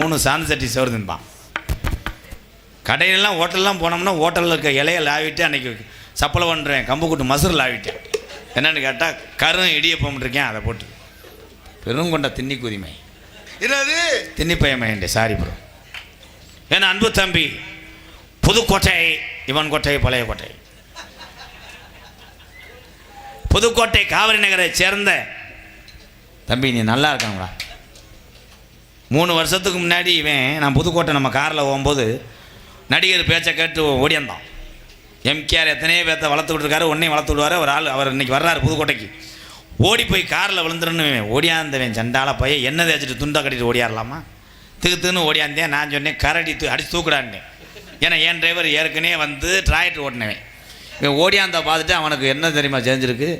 மூணு சாந்து சட்டி சோறு தின்பான். கடையிலலாம் ஹோட்டல்லாம் போனோம்னா ஹோட்டலில் இருக்க இலைய லாவிட்டு அன்னைக்கு சப்பலை பண்ணுறேன் கம்பு கூட்டு மசூர் லாவிட்டேன். என்னன்னு கேட்டால் கரும் இடியப்பம் இருக்கேன் அதை போட்டு. பெருங்கொண்ட தின்னி குதிமை என்னது? தின்னிப்பயமையண்டே சாரி ப்ரோ ஏன்னா அன்பு தம்பி புதுக்கோட்டை இவன் கோட்டை பழைய கோட்டை. புதுக்கோட்டை காவிரி நகரை சேர்ந்த தம்பி நீ நல்லா இருக்காங்களா மூணு வருஷத்துக்கு முன்னாடி இவன் நான் புதுக்கோட்டை நம்ம காரில் போகும்போது நடிகர் பேச்சை கேட்டு ஓடியாந்தான் எம்கேஆர் எத்தனையோ பேர்த்த வளர்த்து விட்ருக்காரு உன்னையும் வளர்த்து விடுவார். ஒரு ஆள் அவர் இன்னைக்கு வர்றாரு புதுக்கோட்டைக்கு. ஓடி போய் காரில் விழுந்துருன்னு ஓடியாந்தவன் சண்டால பையன் என்ன தேய்ச்சிட்டு துண்டை கட்டிட்டு ஓடியாரலாமா? திக்கு தின்னு ஓடியாந்தேன். நான் சொன்னேன் கரடி தூ அடிச்சு தூக்குடான்னேன். ஏன்னா என் டிரைவர் ஏற்கனவே வந்து டிராக்டர் ஓட்டினவன். இவன் ஓடியாந்த பார்த்துட்டு அவனுக்கு என்ன தெரியுமா செஞ்சிருக்கு?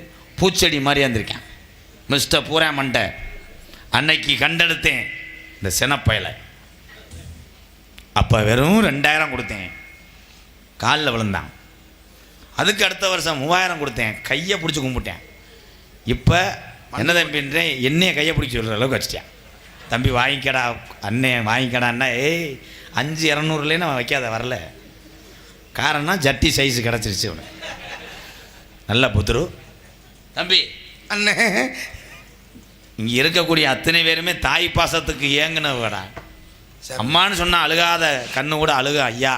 பூச்செடி மாதிரி இருந்திருக்கான் மிஸ்டர் பூரா மண்டை அன்னைக்கு கண்டெடுத்தேன். இந்த சினப்பயலை. அப்போ வெறும் ரெண்டாயிரம் கொடுத்தேன். காலில் விழுந்தான். அதுக்கு அடுத்த வருஷம் மூவாயிரம் கொடுத்தேன். கையை பிடிச்சி கும்பிட்டேன். இப்போ என்ன தம்பின்றேன் என்னைய கையை பிடிச்சி சொல்கிற அளவுக்கு வச்சிட்டேன். தம்பி வாங்கிக்கடா அண்ணே வாங்கிக்கடான்னா ஏய் அஞ்சு இரநூறுலேயே நான் வைக்காத வரல. காரணம் ஜட்டி சைஸ் கிடச்சிருச்சு உனக்கு நல்ல புத்துரு. தம்பி அண்ணே. இங்கே இருக்கக்கூடிய அத்தனை பேருமே தாய் பாசத்துக்கு ஏங்குனவடா. அம்மான்னு சொன்னால் அழுகாத கண்ணு கூட அழுக ஐயா